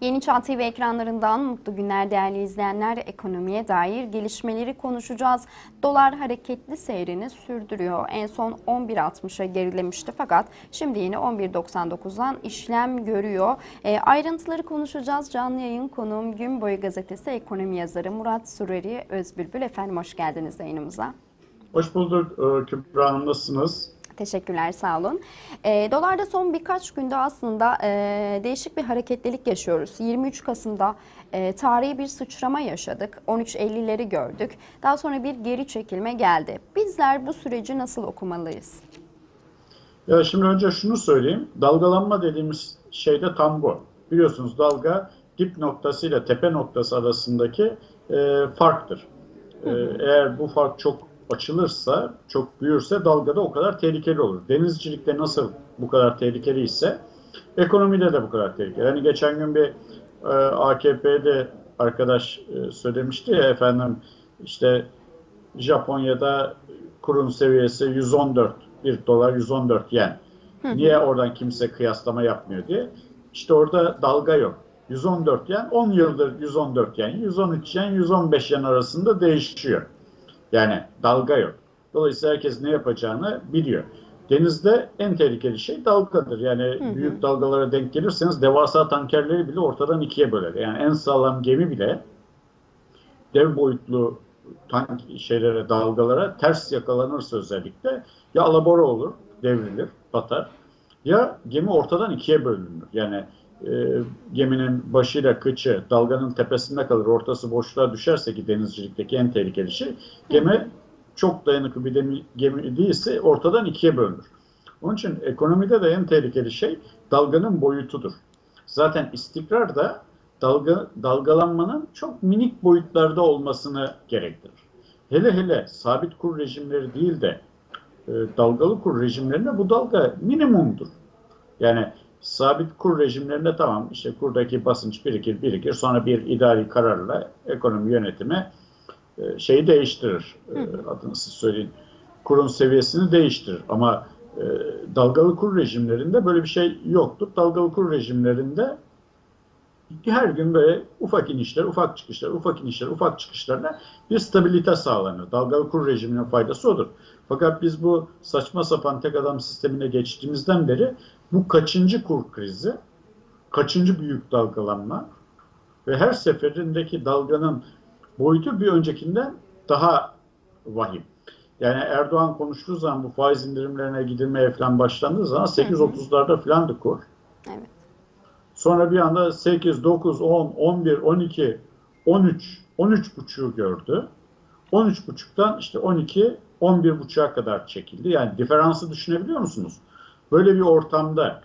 Yeni Çağ TV ekranlarından mutlu günler değerli izleyenler. Ekonomiye dair gelişmeleri konuşacağız. Dolar hareketli seyrini sürdürüyor. En son 11.60'a gerilemişti fakat şimdi yine 11.99'dan işlem görüyor. E, ayrıntıları konuşacağız. Canlı yayın konuğum Gün Boyu Gazetesi ekonomi yazarı Murat Sureri Özbülbül. Efendim hoş geldiniz yayınımıza. Hoş bulduk e, Kübra Hanım. Nasılsınız? Teşekkürler, sağ olun. E, dolarda son birkaç günde aslında e, değişik bir hareketlilik yaşıyoruz. 23 Kasım'da e, tarihi bir sıçrama yaşadık. 13.50'leri gördük. Daha sonra bir geri çekilme geldi. Bizler bu süreci nasıl okumalıyız? Ya şimdi önce şunu söyleyeyim. Dalgalanma dediğimiz şey de tam bu. Biliyorsunuz dalga dip noktası ile tepe noktası arasındaki e, farktır. E, eğer bu fark çok açılırsa, çok büyürse dalgada o kadar tehlikeli olur. Denizcilikte nasıl bu kadar tehlikeli ise ekonomide de bu kadar tehlikeli. Hani geçen gün bir e, AKP'de arkadaş e, söylemişti ya efendim işte Japonya'da kurun seviyesi 114 bir dolar 114 yen. Niye oradan kimse kıyaslama yapmıyor diye. İşte orada dalga yok. 114 yen 10 yıldır 114 yen, 113 yen, 115 yen arasında değişiyor. Yani dalga yok. Dolayısıyla herkes ne yapacağını biliyor. Denizde en tehlikeli şey dalgadır. Yani hı hı. büyük dalgalara denk gelirseniz devasa tankerleri bile ortadan ikiye böler. Yani en sağlam gemi bile dev boyutlu tank şeylere, dalgalara ters yakalanırsa özellikle ya alabora olur, devrilir, batar ya gemi ortadan ikiye bölünür. Yani e, geminin başıyla kıçı dalganın tepesinde kalır, ortası boşluğa düşerse ki denizcilikteki en tehlikeli şey, gemi çok dayanıklı bir gemi, gemi değilse ortadan ikiye bölünür. Onun için ekonomide de en tehlikeli şey dalganın boyutudur. Zaten istikrar da dalga, dalgalanmanın çok minik boyutlarda olmasını gerektirir. Hele hele sabit kur rejimleri değil de e, dalgalı kur rejimlerinde bu dalga minimumdur. Yani sabit kur rejimlerinde tamam işte kurdaki basınç birikir birikir sonra bir idari kararla ekonomi yönetimi e, şeyi değiştirir. E, adını siz söyleyin. Kurun seviyesini değiştirir. Ama e, dalgalı kur rejimlerinde böyle bir şey yoktur. Dalgalı kur rejimlerinde her gün böyle ufak inişler, ufak çıkışlar, ufak inişler, ufak çıkışlarla bir stabilite sağlanır. Dalgalı kur rejiminin faydası odur. Fakat biz bu saçma sapan tek adam sistemine geçtiğimizden beri bu kaçıncı kur krizi, kaçıncı büyük dalgalanma ve her seferindeki dalganın boyutu bir öncekinden daha vahim. Yani Erdoğan konuştuğu zaman bu faiz indirimlerine gidilmeye falan başlandığı zaman 8.30'larda falandı kur. Evet. Sonra bir anda 8, 9, 10, 11, 12, 13, 13.5'u gördü. 13.5'tan işte 12, 11.5'a kadar çekildi. Yani diferansı düşünebiliyor musunuz? Böyle bir ortamda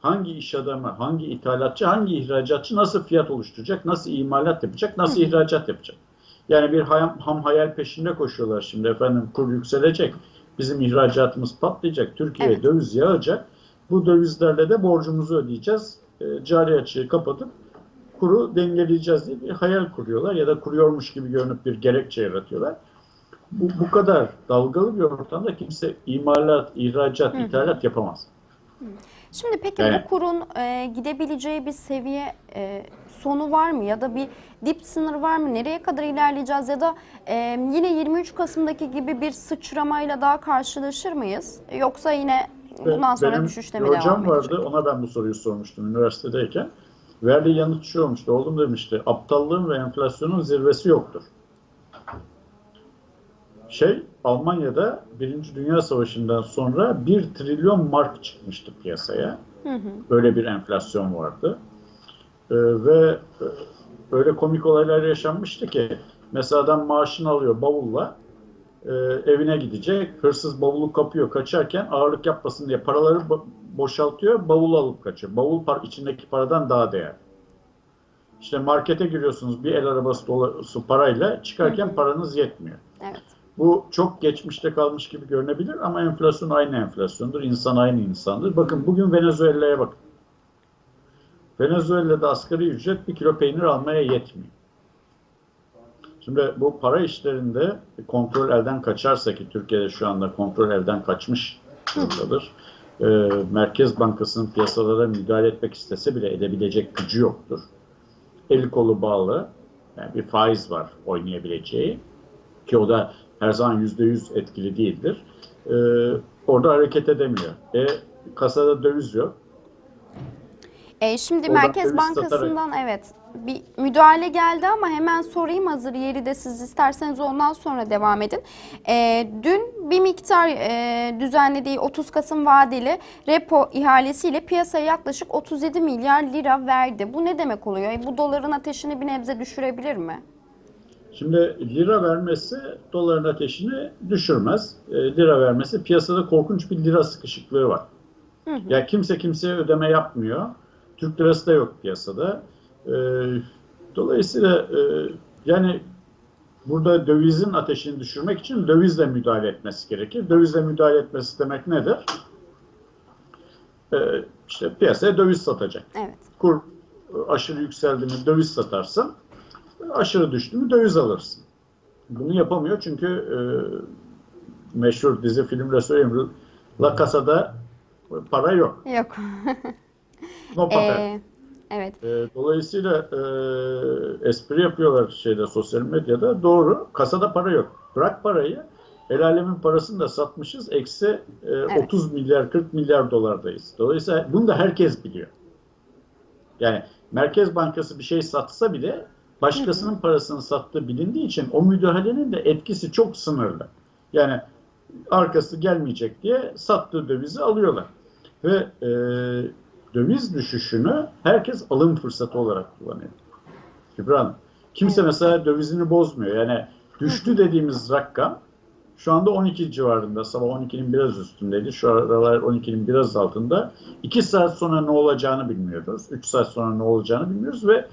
hangi iş adamı, hangi ithalatçı, hangi ihracatçı nasıl fiyat oluşturacak, nasıl imalat yapacak, nasıl ihracat yapacak? Yani bir ham, ham hayal peşinde koşuyorlar şimdi efendim kur yükselecek, bizim ihracatımız patlayacak, Türkiye'ye evet. döviz yağacak. Bu dövizlerle de borcumuzu ödeyeceğiz, e, cari açığı kapatıp kuru dengeleyeceğiz diye bir hayal kuruyorlar ya da kuruyormuş gibi görünüp bir gerekçe yaratıyorlar. Bu, bu kadar dalgalı bir ortamda kimse imalat, ihracat, Hı. ithalat yapamaz. Şimdi peki yani, bu kurun e, gidebileceği bir seviye e, sonu var mı ya da bir dip sınır var mı? Nereye kadar ilerleyeceğiz ya da e, yine 23 Kasım'daki gibi bir sıçramayla daha karşılaşır mıyız? Yoksa yine bundan sonra benim düşüşte mi devam edecek? hocam vardı ona ben bu soruyu sormuştum üniversitedeyken. Verdiği yanıt şu olmuştu. Oğlum demişti aptallığın ve enflasyonun zirvesi yoktur. Şey Almanya'da Birinci Dünya Savaşı'ndan sonra 1 trilyon mark çıkmıştı piyasaya. Hı hı. Böyle bir enflasyon vardı. Ee, ve e, öyle komik olaylar yaşanmıştı ki mesela adam maaşını alıyor bavulla e, evine gidecek. Hırsız bavulu kapıyor kaçarken ağırlık yapmasın diye paraları boşaltıyor bavulu alıp kaçıyor. Bavul par içindeki paradan daha değerli. İşte markete giriyorsunuz bir el arabası dolusu parayla çıkarken hı hı. paranız yetmiyor. Evet. Bu çok geçmişte kalmış gibi görünebilir ama enflasyon aynı enflasyondur. İnsan aynı insandır. Bakın bugün Venezuela'ya bakın. Venezuela'da asgari ücret bir kilo peynir almaya yetmiyor. Şimdi bu para işlerinde kontrol elden kaçarsa ki Türkiye'de şu anda kontrol elden kaçmış durumdadır. E, Merkez Bankası'nın piyasalara müdahale etmek istese bile edebilecek gücü yoktur. eli kolu bağlı. Yani bir faiz var oynayabileceği ki o da her zaman yüzde yüz etkili değildir. E, orada hareket edemiyor. E, kasada döviz yok. E, şimdi Oradan Merkez Bankası'ndan evet bir müdahale geldi ama hemen sorayım hazır yeri de siz isterseniz ondan sonra devam edin. E, dün bir miktar e, düzenlediği 30 Kasım vadeli repo ihalesiyle piyasaya yaklaşık 37 milyar lira verdi. Bu ne demek oluyor? E, bu doların ateşini bir nebze düşürebilir mi? Şimdi lira vermesi doların ateşini düşürmez. E, lira vermesi piyasada korkunç bir lira sıkışıklığı var. Ya kimse kimseye ödeme yapmıyor. Türk lirası da yok piyasada. E, dolayısıyla e, yani burada dövizin ateşini düşürmek için dövizle müdahale etmesi gerekir. Dövizle müdahale etmesi demek nedir? E, işte piyasaya döviz satacak. Evet. Kur aşırı yükseldi mi döviz satarsın. Aşırı düştü mü döviz alırsın. Bunu yapamıyor çünkü e, meşhur dizi filmle söyleyeyim. La Casa'da para yok. Yok. No. E, evet. E, dolayısıyla e, espri yapıyorlar şeyde sosyal medyada. Doğru. Kasada para yok. Bırak parayı. El alemin parasını da satmışız. Eksi e, 30 milyar 40 milyar dolardayız. Dolayısıyla bunu da herkes biliyor. Yani Merkez Bankası bir şey satsa bile başkasının parasını sattığı bilindiği için o müdahalenin de etkisi çok sınırlı. Yani arkası gelmeyecek diye sattığı dövizi alıyorlar. Ve e, döviz düşüşünü herkes alım fırsatı olarak kullanıyor. Kübra Hanım. Kimse mesela dövizini bozmuyor. Yani düştü dediğimiz rakam şu anda 12 civarında. Sabah 12'nin biraz üstündeydi. Şu aralar 12'nin biraz altında. 2 saat sonra ne olacağını bilmiyoruz. 3 saat sonra ne olacağını bilmiyoruz ve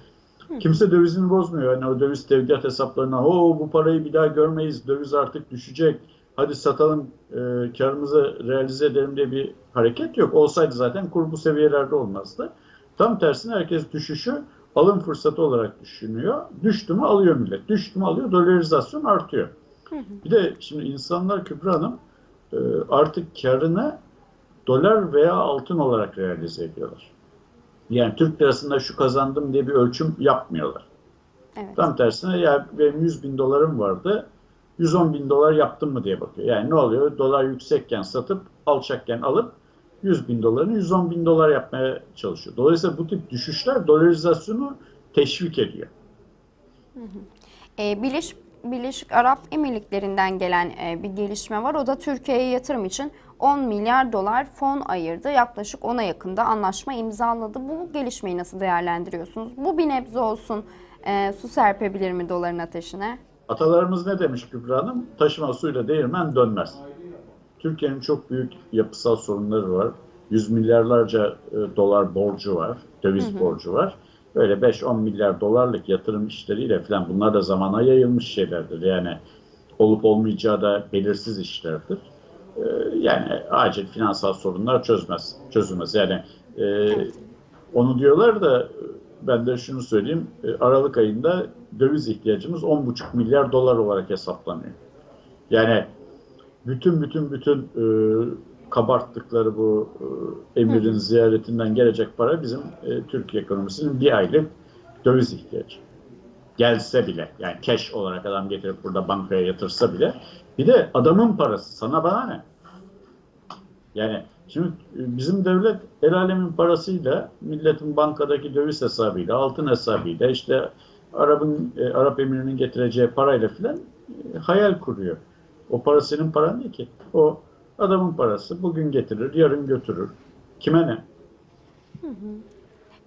kimse dövizini bozmuyor. Yani o döviz tevdiat hesaplarına o bu parayı bir daha görmeyiz. Döviz artık düşecek. Hadi satalım e, karımızı realize edelim diye bir hareket yok. Olsaydı zaten kur bu seviyelerde olmazdı. Tam tersine herkes düşüşü alım fırsatı olarak düşünüyor. Düştü mü alıyor millet. Düştü mü alıyor. Dolarizasyon artıyor. Bir de şimdi insanlar Kübra Hanım e, artık karını dolar veya altın olarak realize ediyorlar. Yani Türk lirasında şu kazandım diye bir ölçüm yapmıyorlar. Evet. Tam tersine ya benim 100 bin dolarım vardı 110 bin dolar yaptım mı diye bakıyor. Yani ne oluyor? Dolar yüksekken satıp alçakken alıp 100 bin dolarını 110 bin dolar yapmaya çalışıyor. Dolayısıyla bu tip düşüşler dolarizasyonu teşvik ediyor. E, Birleş, Birleşik Arap Emirlikleri'nden gelen e, bir gelişme var. O da Türkiye'ye yatırım için 10 milyar dolar fon ayırdı. Yaklaşık ona yakında anlaşma imzaladı. Bu gelişmeyi nasıl değerlendiriyorsunuz? Bu bir nebze olsun e, su serpebilir mi doların ateşine? Atalarımız ne demiş Kübra Hanım? Taşıma suyla değirmen dönmez. Türkiye'nin çok büyük yapısal sorunları var. Yüz milyarlarca e, dolar borcu var, döviz borcu var. Böyle 5-10 milyar dolarlık yatırım işleriyle falan bunlar da zamana yayılmış şeylerdir. Yani olup olmayacağı da belirsiz işlerdir. E, yani acil finansal sorunlar çözmez, çözülmez. Yani e, onu diyorlar da ben de şunu söyleyeyim. e, Aralık ayında döviz ihtiyacımız 10,5 milyar dolar olarak hesaplanıyor. Yani bütün bütün bütün e, kabarttıkları bu e, emirin ziyaretinden gelecek para bizim e, Türkiye ekonomisinin bir aylık döviz ihtiyacı. Gelse bile yani cash olarak adam getirip burada bankaya yatırsa bile bir de adamın parası sana bana ne? Yani şimdi e, bizim devlet el alemin parasıyla milletin bankadaki döviz hesabıyla altın hesabıyla işte Arap'ın e, Arap emirinin getireceği parayla filan e, hayal kuruyor. O para senin paran değil ki. O adamın parası. Bugün getirir, yarın götürür. Kime ne?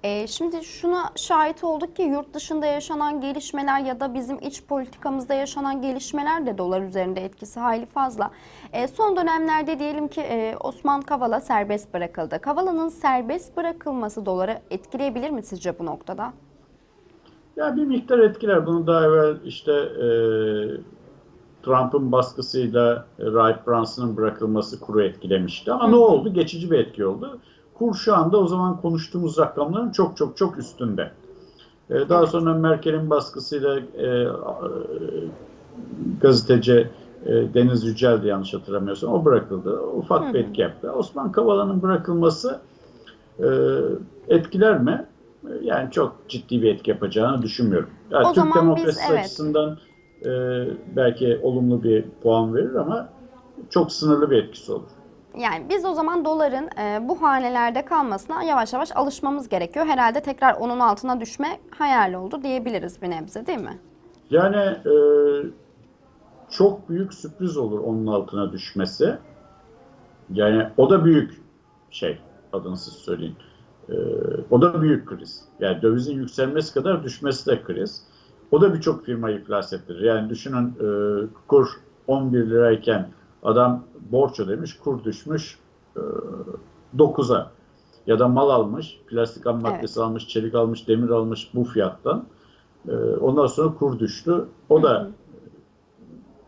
E, şimdi şuna şahit olduk ki yurt dışında yaşanan gelişmeler ya da bizim iç politikamızda yaşanan gelişmeler de dolar üzerinde etkisi hayli fazla. E, son dönemlerde diyelim ki e, Osman Kavala serbest bırakıldı. Kavala'nın serbest bırakılması doları etkileyebilir mi sizce bu noktada? Ya bir miktar etkiler. Bunu daha evvel işte e, Trump'ın baskısıyla e, Rahip Brunson'ın bırakılması kuru etkilemişti. Ama ne oldu? Geçici bir etki oldu. Kur şu anda o zaman konuştuğumuz rakamların çok çok çok üstünde. E, daha sonra Merkel'in baskısıyla e, e, gazeteci e, Deniz Yücel'di yanlış hatırlamıyorsam. O bırakıldı. Ufak bir etki yaptı. Osman Kavala'nın bırakılması e, etkiler mi? yani çok ciddi bir etki yapacağını düşünmüyorum. Yani O Türk zaman biz, evet. açısından e, belki olumlu bir puan verir ama çok sınırlı bir etkisi olur. Yani biz o zaman doların e, bu hanelerde kalmasına yavaş yavaş alışmamız gerekiyor. Herhalde tekrar onun altına düşme hayal oldu diyebiliriz bir nebze değil mi? Yani e, çok büyük sürpriz olur onun altına düşmesi. Yani o da büyük şey adını siz söyleyin. E, o da büyük kriz. Yani dövizin yükselmesi kadar düşmesi de kriz. O da birçok firma iflas ettirir. Yani düşünün e, kur 11 lirayken adam borç ödemiş, kur düşmüş e, 9'a. Ya da mal almış, plastik ham maddesi almış, çelik almış, demir almış bu fiyattan. E, ondan sonra kur düştü. O da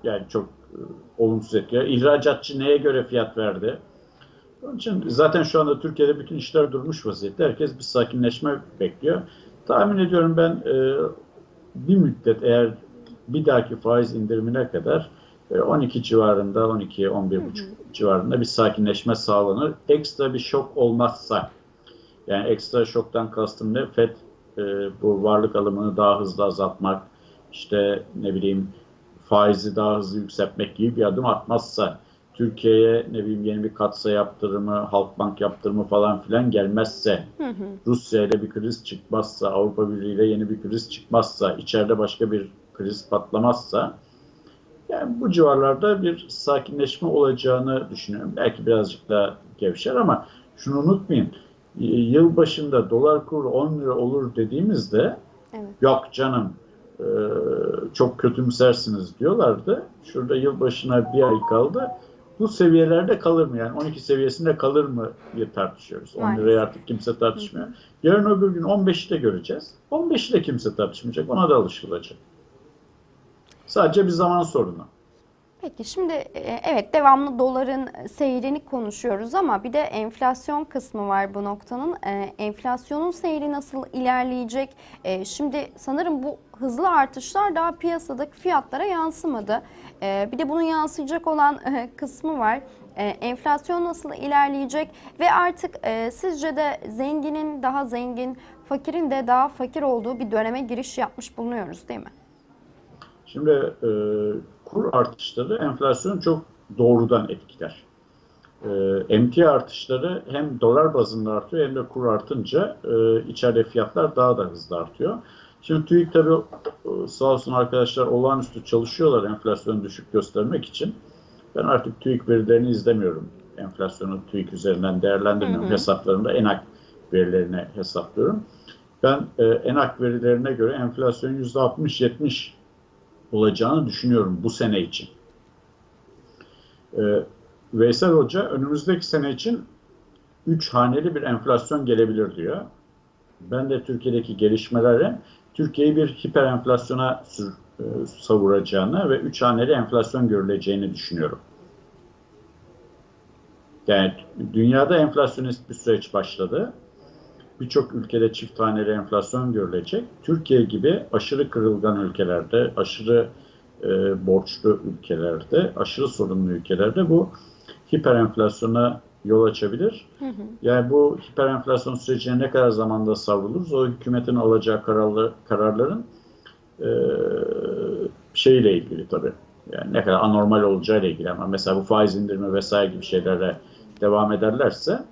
yani çok e, olumsuz etkiler. İhracatçı neye göre fiyat verdi? Onun için zaten şu anda Türkiye'de bütün işler durmuş vaziyette. Herkes bir sakinleşme bekliyor. Tahmin ediyorum ben e, bir müddet eğer bir dahaki faiz indirimine kadar 12 civarında, 12-11,5 civarında bir sakinleşme sağlanır. Ekstra bir şok olmazsa, yani ekstra şoktan kastım ne? FED e, bu varlık alımını daha hızlı azaltmak, işte ne bileyim faizi daha hızlı yükseltmek gibi bir adım atmazsa, Türkiye'ye ne bileyim yeni bir katsa yaptırımı, Halkbank yaptırımı falan filan gelmezse, Rusya ile bir kriz çıkmazsa, Avrupa Birliği ile yeni bir kriz çıkmazsa, içeride başka bir kriz patlamazsa, yani bu civarlarda bir sakinleşme olacağını düşünüyorum. Belki birazcık daha gevşer ama şunu unutmayın. Yıl başında dolar kuru 10 lira olur dediğimizde Evet. yok canım e, çok kötümsersiniz diyorlardı. Şurada yıl başına bir ay kaldı. Bu seviyelerde kalır mı? Yani 12 seviyesinde kalır mı diye tartışıyoruz. 10 Maalesef. liraya artık kimse tartışmıyor. Yarın öbür gün 15'i de göreceğiz. 15'i de kimse tartışmayacak. Ona da alışılacak. Sadece bir zaman sorunu. Peki şimdi e, evet devamlı doların seyrini konuşuyoruz ama bir de enflasyon kısmı var bu noktanın. E, Enflasyonun seyri nasıl ilerleyecek? E, Şimdi sanırım bu hızlı artışlar daha piyasadaki fiyatlara yansımadı. Bir de bunun yansıyacak olan kısmı var. Enflasyon nasıl ilerleyecek ve artık sizce de zenginin daha zengin, fakirin de daha fakir olduğu bir döneme giriş yapmış bulunuyoruz değil mi? Şimdi e, kur artışları enflasyonu çok doğrudan etkiler. E, emtia artışları hem dolar bazında artıyor hem de kur artınca e, içeride fiyatlar daha da hızlı artıyor. Şimdi TÜİK tabii e, sağ olsun arkadaşlar olağanüstü çalışıyorlar enflasyonu düşük göstermek için. Ben artık TÜİK verilerini izlemiyorum. Enflasyonu TÜİK üzerinden değerlendirmiyorum. Hesaplarımda ENAK verilerini hesaplıyorum. Ben e, ENAK verilerine göre enflasyon %60-70 olacağını düşünüyorum bu sene için. Ee, Veysel Hoca önümüzdeki sene için 3 haneli bir enflasyon gelebilir diyor. Ben de Türkiye'deki gelişmelerin Türkiye'yi bir hiper enflasyona sür, e, savuracağını ve 3 haneli enflasyon görüleceğini düşünüyorum. Yani dünyada enflasyonist bir süreç başladı. Birçok ülkede çift haneli enflasyon görülecek. Türkiye gibi aşırı kırılgan ülkelerde, aşırı e, borçlu ülkelerde, aşırı sorunlu ülkelerde bu hiper enflasyona yol açabilir. Yani bu hiper enflasyon sürecine ne kadar zamanda savruluruz, o hükümetin alacağı kararlı, kararların e, şeyle ilgili tabii. Yani ne kadar anormal olacağıyla ilgili ama mesela bu faiz indirme vesaire gibi şeylere devam ederlerse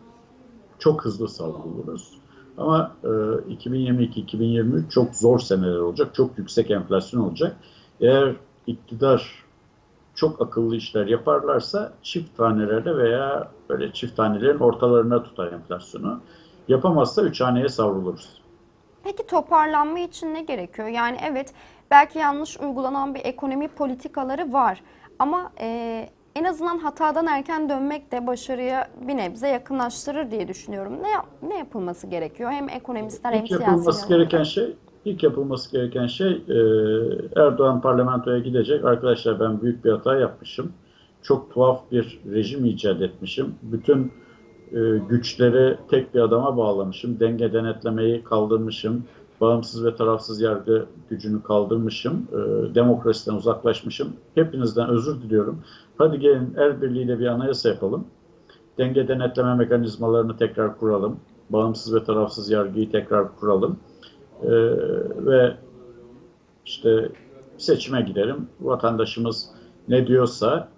çok hızlı savruluruz. Ama e, 2022-2023 çok zor seneler olacak. Çok yüksek enflasyon olacak. Eğer iktidar çok akıllı işler yaparlarsa çift tanelerde veya böyle çift tanelerin ortalarına tutar enflasyonu. Yapamazsa üç haneye savruluruz. Peki toparlanma için ne gerekiyor? Yani evet belki yanlış uygulanan bir ekonomi politikaları var ama e, en azından hatadan erken dönmek de başarıya bir nebze yakınlaştırır diye düşünüyorum. Ne yap- ne yapılması gerekiyor? Hem ekonomistler hem İlk yapılması siyasiler. gereken şey ilk yapılması gereken şey e, Erdoğan parlamentoya gidecek. Arkadaşlar ben büyük bir hata yapmışım. Çok tuhaf bir rejim icat etmişim. Bütün e, güçleri tek bir adama bağlamışım. Denge denetlemeyi kaldırmışım. Bağımsız ve tarafsız yargı gücünü kaldırmışım. E, demokrasiden uzaklaşmışım. Hepinizden özür diliyorum. Hadi gelin el birliğiyle bir anayasa yapalım. Denge denetleme mekanizmalarını tekrar kuralım. bağımsız ve tarafsız yargıyı tekrar kuralım. Ee, ve işte seçime gidelim. Vatandaşımız ne diyorsa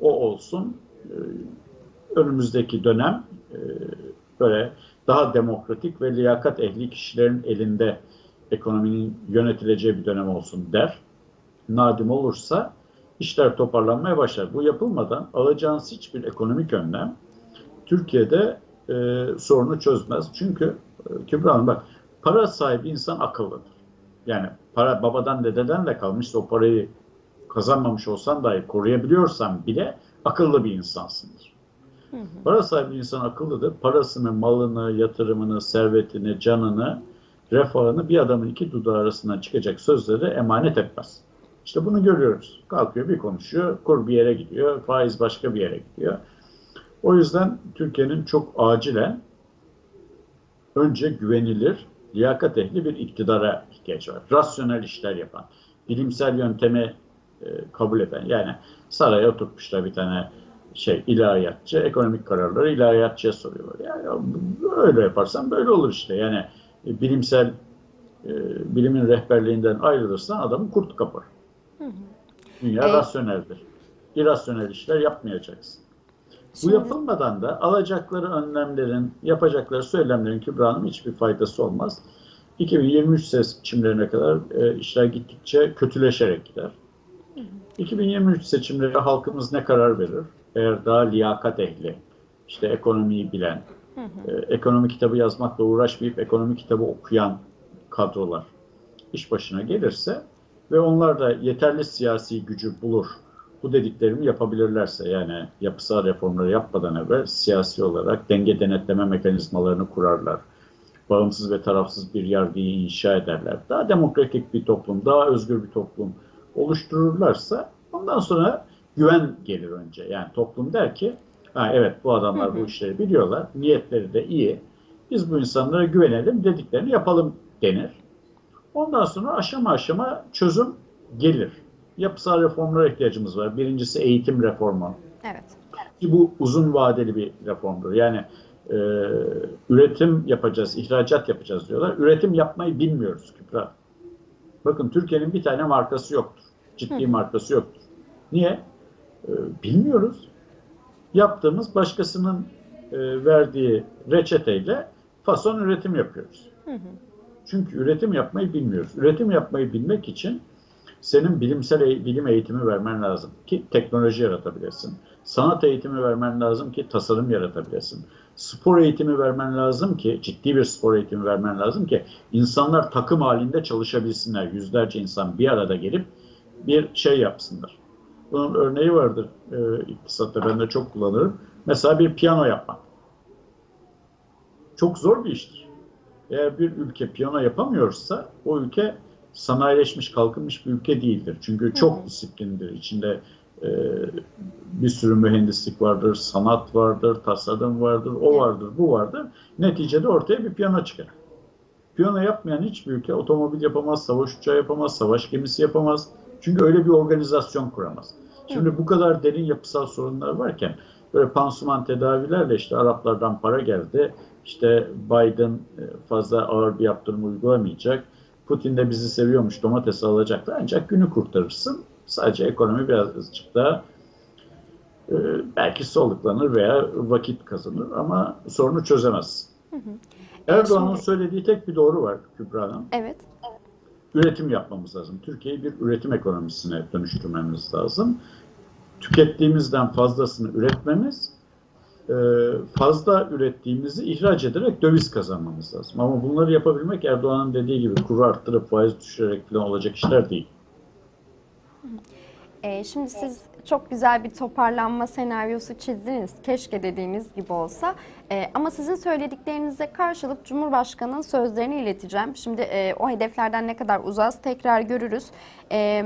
o olsun. Ee, önümüzdeki dönem e, böyle daha demokratik ve liyakat ehli kişilerin elinde ekonominin yönetileceği bir dönem olsun der. Nadim olursa işler toparlanmaya başlar. Bu yapılmadan alacağınız hiçbir ekonomik önlem Türkiye'de e, sorunu çözmez. Çünkü e, Kübra Hanım bak para sahibi insan akıllıdır. Yani para babadan dededen de kalmışsa o parayı kazanmamış olsan dahi koruyabiliyorsan bile akıllı bir insansındır. Para sahibi insan akıllıdır. Parasını, malını, yatırımını, servetini, canını, refahını bir adamın iki dudağı arasından çıkacak sözleri emanet etmez. İşte bunu görüyoruz. Kalkıyor bir konuşuyor, kur bir yere gidiyor, faiz başka bir yere gidiyor. O yüzden Türkiye'nin çok acilen önce güvenilir, liyakat ehli bir iktidara ihtiyacı var. Rasyonel işler yapan, bilimsel yöntemi e, kabul eden. Yani saraya oturtmuşlar bir tane şey ilahiyatçı, ekonomik kararları ilahiyatçıya soruyorlar. Yani ya öyle yaparsan böyle olur işte. Yani e, bilimsel e, bilimin rehberliğinden ayrılırsan adamı kurt kapar. Dünya E- rasyoneldir. İrasyonel işler yapmayacaksın. Bu Şimdi- yapılmadan da alacakları önlemlerin, yapacakları söylemlerin Kübra Hanım hiçbir faydası olmaz. 2023 seçimlerine kadar e, işler gittikçe kötüleşerek gider. 2023 seçimleri halkımız ne karar verir? Eğer daha liyakat ehli, işte ekonomiyi bilen, e, ekonomi kitabı yazmakla uğraşmayıp ekonomi kitabı okuyan kadrolar iş başına gelirse ve onlar da yeterli siyasi gücü bulur, bu dediklerimi yapabilirlerse yani yapısal reformları yapmadan evvel siyasi olarak denge denetleme mekanizmalarını kurarlar. Bağımsız ve tarafsız bir yargıyı inşa ederler. Daha demokratik bir toplum, daha özgür bir toplum oluştururlarsa ondan sonra güven gelir önce. Yani toplum der ki ha, evet bu adamlar bu işleri biliyorlar, niyetleri de iyi. Biz bu insanlara güvenelim, dediklerini yapalım denir. Ondan sonra aşama aşama çözüm gelir. Yapısal reformlara ihtiyacımız var. Birincisi eğitim reformu. Evet. Ki bu uzun vadeli bir reformdur. Yani e, üretim yapacağız, ihracat yapacağız diyorlar. Üretim yapmayı bilmiyoruz Kübra. Bakın Türkiye'nin bir tane markası yoktur. Ciddi markası yoktur. Niye? E, bilmiyoruz. Yaptığımız başkasının e, verdiği reçeteyle fason üretim yapıyoruz. Çünkü üretim yapmayı bilmiyoruz. Üretim yapmayı bilmek için senin bilimsel bilim eğitimi vermen lazım ki teknoloji yaratabilesin. Sanat eğitimi vermen lazım ki tasarım yaratabilesin. Spor eğitimi vermen lazım ki ciddi bir spor eğitimi vermen lazım ki insanlar takım halinde çalışabilsinler. Yüzlerce insan bir arada gelip bir şey yapsınlar. Bunun örneği vardır e, iktisatta ben de çok kullanırım. Mesela bir piyano yapmak. Çok zor bir iştir. Eğer bir ülke piyano yapamıyorsa o ülke sanayileşmiş, kalkınmış bir ülke değildir. Çünkü çok disiplindir. İçinde e, bir sürü mühendislik vardır, sanat vardır, tasarım vardır, o vardır, bu vardır. Neticede ortaya bir piyano çıkar. Piyano yapmayan hiçbir ülke otomobil yapamaz, savaş uçağı yapamaz, savaş gemisi yapamaz. Çünkü öyle bir organizasyon kuramaz. Şimdi bu kadar derin yapısal sorunlar varken böyle pansuman tedavilerle işte Araplardan para geldi. İşte Biden e, fazla ağır bir yaptırım uygulamayacak. Putin de bizi seviyormuş domates alacaktı. Ancak günü kurtarırsın. Sadece ekonomi birazcık daha e, belki soluklanır veya vakit kazanır ama sorunu çözemez. Erdoğan'ın Şimdi- söylediği tek bir doğru var Kübra Hanım. Evet. Üretim yapmamız lazım. Türkiye'yi bir üretim ekonomisine dönüştürmemiz lazım. Tükettiğimizden fazlasını üretmemiz, e, fazla ürettiğimizi ihraç ederek döviz kazanmamız lazım. Ama bunları yapabilmek Erdoğan'ın dediği gibi kuru arttırıp faiz düşürerek falan olacak işler değil. Ee, şimdi siz çok güzel bir toparlanma senaryosu çizdiniz. Keşke dediğiniz gibi olsa. Ee, ama sizin söylediklerinize karşılık Cumhurbaşkanı'nın sözlerini ileteceğim. Şimdi e, o hedeflerden ne kadar uzağız tekrar görürüz. Ee,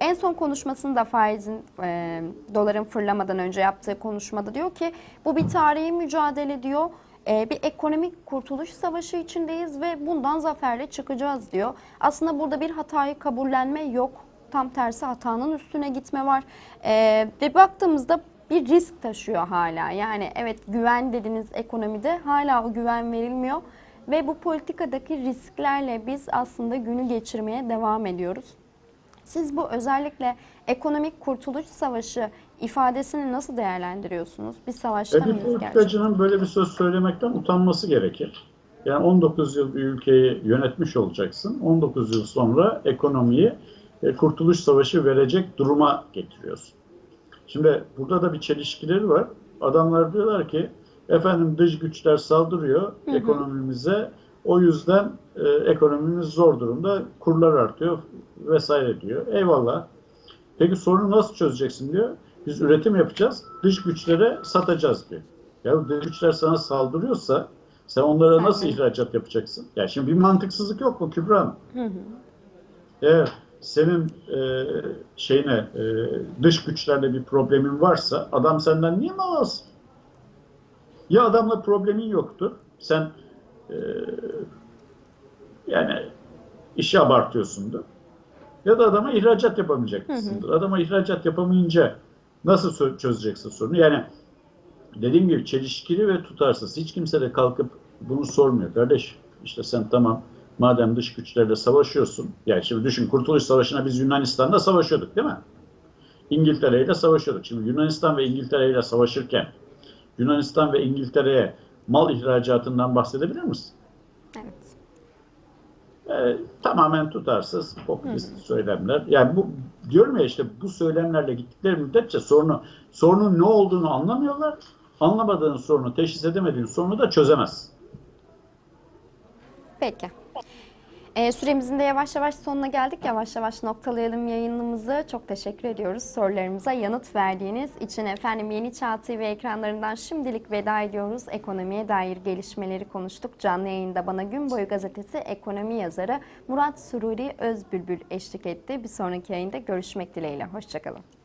en son konuşmasında faizin, e, doların fırlamadan önce yaptığı konuşmada diyor ki bu bir tarihi mücadele diyor. Ee, bir ekonomik kurtuluş savaşı içindeyiz ve bundan zaferle çıkacağız diyor. Aslında burada bir hatayı kabullenme yok. Tam tersi hatanın üstüne gitme var. Ee, ve baktığımızda bir risk taşıyor hala. Yani evet güven dediniz ekonomide hala o güven verilmiyor ve bu politikadaki risklerle biz aslında günü geçirmeye devam ediyoruz. Siz bu özellikle ekonomik kurtuluş savaşı ifadesini nasıl değerlendiriyorsunuz? Bir savaşta E mıyız gerçekten? politikacının böyle bir söz söylemekten utanması gerekir. Yani 19 yıl bir ülkeyi yönetmiş olacaksın. 19 yıl sonra ekonomiyi e, kurtuluş savaşı verecek duruma getiriyorsun. Şimdi burada da bir çelişkileri var. Adamlar diyorlar ki efendim dış güçler saldırıyor ekonomimize. O yüzden e, ekonomimiz zor durumda. Kurlar artıyor vesaire diyor. Eyvallah. Peki sorunu nasıl çözeceksin diyor. Biz üretim yapacağız, dış güçlere satacağız diyor. Ya dış güçler sana saldırıyorsa sen onlara nasıl Evet. ihracat yapacaksın? Ya şimdi bir mantıksızlık yok mu Kübra Hanım? Eğer senin e, şeyine e, dış güçlerle bir problemin varsa adam senden niye mal alsın? Ya adamla problemin yoktur. Sen e, yani işi abartıyorsundur. Ya da adama ihracat yapamayacakmışsındır. Adama ihracat yapamayınca nasıl çözeceksin sorunu? Yani dediğim gibi çelişkili ve tutarsız. Hiç kimse de kalkıp bunu sormuyor. Kardeş işte sen tamam madem dış güçlerle savaşıyorsun. Yani şimdi düşün Kurtuluş Savaşı'na biz Yunanistan'da savaşıyorduk değil mi? İngiltere ile savaşıyorduk. Şimdi Yunanistan ve İngiltere ile savaşırken Yunanistan ve İngiltere'ye mal ihracatından bahsedebilir misin? Evet. E, tamamen tutarsız popülist söylemler. Yani bu diyorum ya işte bu söylemlerle gittikleri müddetçe sorunu sorunun ne olduğunu anlamıyorlar. Anlamadığın sorunu, teşhis edemediğin sorunu da çözemez. Peki. Ee, süremizin de yavaş yavaş sonuna geldik. Yavaş yavaş noktalayalım yayınımızı. Çok teşekkür ediyoruz sorularımıza yanıt verdiğiniz için. Efendim Yeni Çağ TV ekranlarından şimdilik veda ediyoruz. Ekonomiye dair gelişmeleri konuştuk. Canlı yayında bana gün boyu gazetesi ekonomi yazarı Murat Sururi Özbülbül eşlik etti. Bir sonraki yayında görüşmek dileğiyle. Hoşçakalın.